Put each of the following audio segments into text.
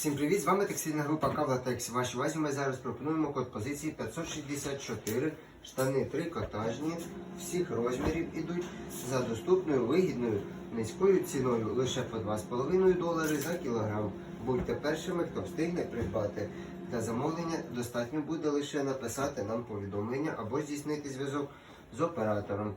Всім привіт! З вами текстильна група Кавлатекс. Вашій увазі ми зараз пропонуємо код позиції 564, штани трикотажні, всіх розмірів ідуть за доступною, вигідною, низькою ціною лише по 2,5 долари за кілограм. Будьте першими, хто встигне придбати. Для замовлення достатньо буде лише написати нам повідомлення або здійснити зв'язок з оператором.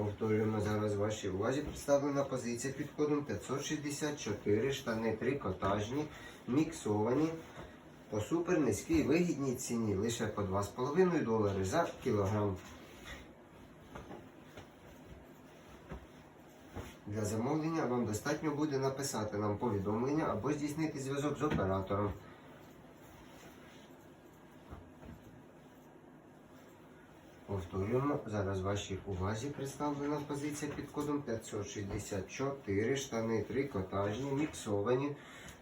Повторюємо зараз вашій увазі представлена позиція під кодом 564, штани трикотажні, міксовані по супер низькій вигідній ціні лише по 2,5 долари за кілограм. Для замовлення вам достатньо буде написати нам повідомлення або здійснити зв'язок з оператором. Повторюємо, зараз вашій увазі представлена позиція під кодом 564, штани трикотажні, міксовані,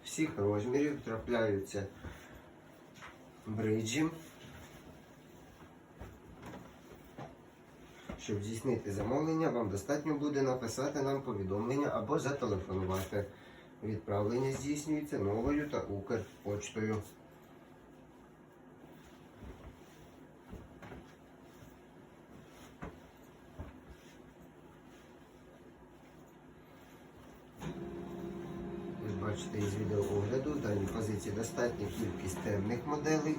всіх розмірів, трапляються бриджі. Щоб здійснити замовлення, вам достатньо буде написати нам повідомлення або зателефонувати. Відправлення здійснюється новою та Укрпочтою. Бачите із відеоогляду, в даній позиції достатня кількість темних моделей.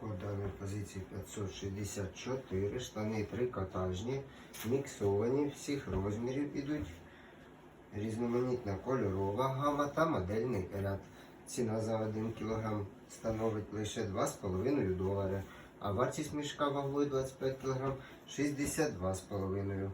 Код даної позиції 564, штани трикотажні, міксовані, всіх розмірів ідуть. Різноманітна кольорова гама та модельний ряд. Ціна за 1 кг становить лише 2,5 долари, а вартість мішка вагою 25 кг 62,5.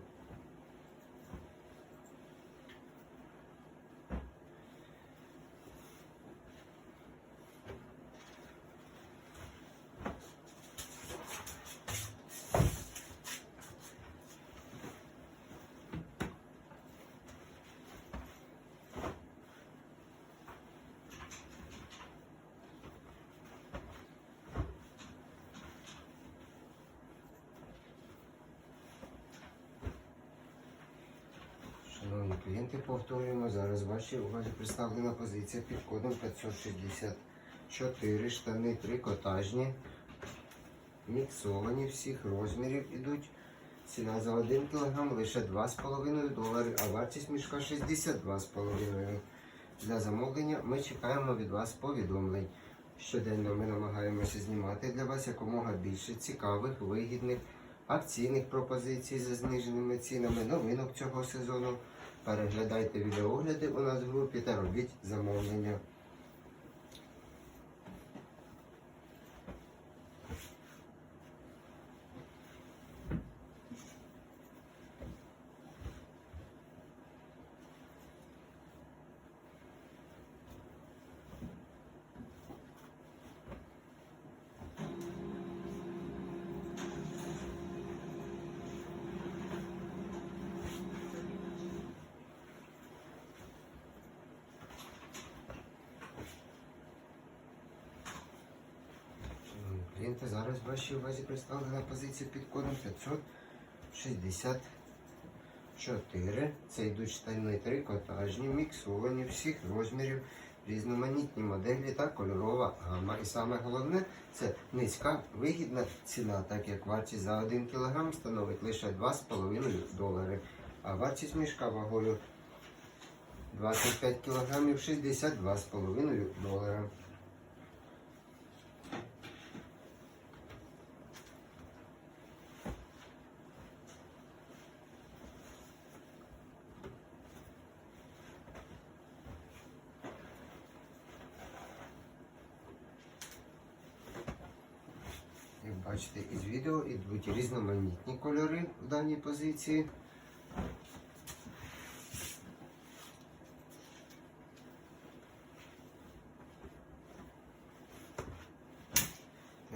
Клієнти, повторюємо, зараз вашій увазі представлена позиція під кодом 564, штани трикотажні, міксовані всіх розмірів ідуть. Ціна за 1 кг лише 2,5 долари, а вартість мішка 62,5. Для замовлення ми чекаємо від вас повідомлень. Щоденно ми намагаємося знімати для вас якомога більше цікавих, вигідних, акційних пропозицій за зниженими цінами, новинок цього сезону. Переглядайте відеогляди у нас в групі та робіть замовлення. Шановні зараз в вашій увазі представлена позиція під кодом 564. Це йдуть штани трикотажні, міксовані всіх розмірів, різноманітні моделі та кольорова гама. І саме головне це низька вигідна ціна, так як вартість за 1 кг становить лише 2,5 долари, а вартість мішка вагою 25 кг 62,5 долара. Як бачите із відео ідуть різноманітні кольори в даній позиції.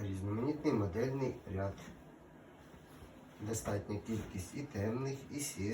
Різноманітний модельний ряд. Достатня кількість і темних, і сірих.